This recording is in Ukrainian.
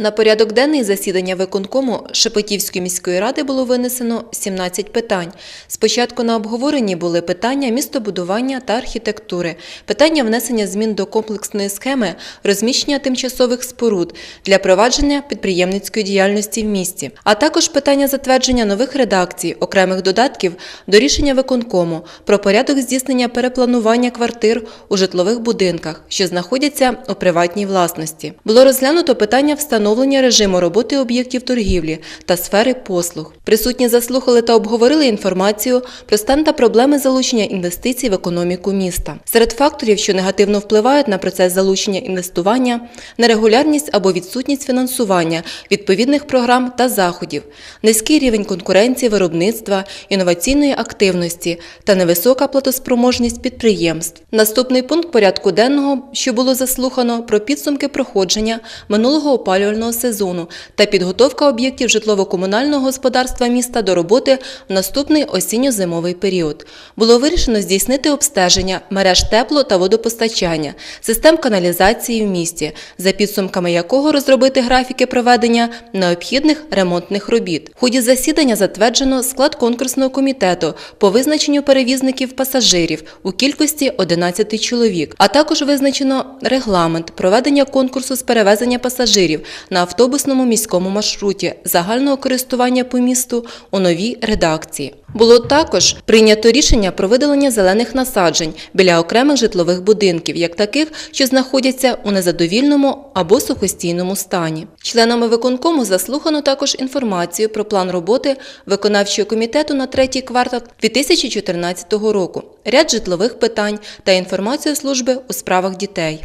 На порядок денний засідання виконкому Шепетівської міської ради було винесено 17 питань. Спочатку на обговоренні були питання містобудування та архітектури, питання внесення змін до комплексної схеми розміщення тимчасових споруд для провадження підприємницької діяльності в місті, а також питання затвердження нових редакцій, окремих додатків до рішення виконкому про порядок здійснення перепланування квартир у житлових будинках, що знаходяться у приватній власності. Було розглянуто питання встановлення режиму роботи об'єктів торгівлі та сфери послуг. Присутні заслухали та обговорили інформацію про стан та проблеми залучення інвестицій в економіку міста. Серед факторів, що негативно впливають на процес залучення інвестування, нерегулярність або відсутність фінансування відповідних програм та заходів, низький рівень конкуренції виробництва, інноваційної активності та невисока платоспроможність підприємств. Наступний пункт порядку денного, що було заслухано, про підсумки проходження минулого опалювального сезону та підготовка об'єктів житлово-комунального господарства міста до роботи в наступний осінньо-зимовий період. Було вирішено здійснити обстеження мереж тепло та водопостачання, систем каналізації в місті, за підсумками якого розробити графіки проведення необхідних ремонтних робіт. В ході засідання затверджено склад конкурсного комітету по визначенню перевізників пасажирів у кількості 11 чоловік, а також визначено регламент проведення конкурсу з перевезення пасажирів на автобусному міському маршруті загального користування по місту у новій редакції. Було також прийнято рішення про видалення зелених насаджень біля окремих житлових будинків, як таких, що знаходяться у незадовільному або сухостійному стані. Членами виконкому заслухано також інформацію про план роботи виконавчого комітету на третій квартал 2014 року, ряд житлових питань та інформацію служби у справах дітей.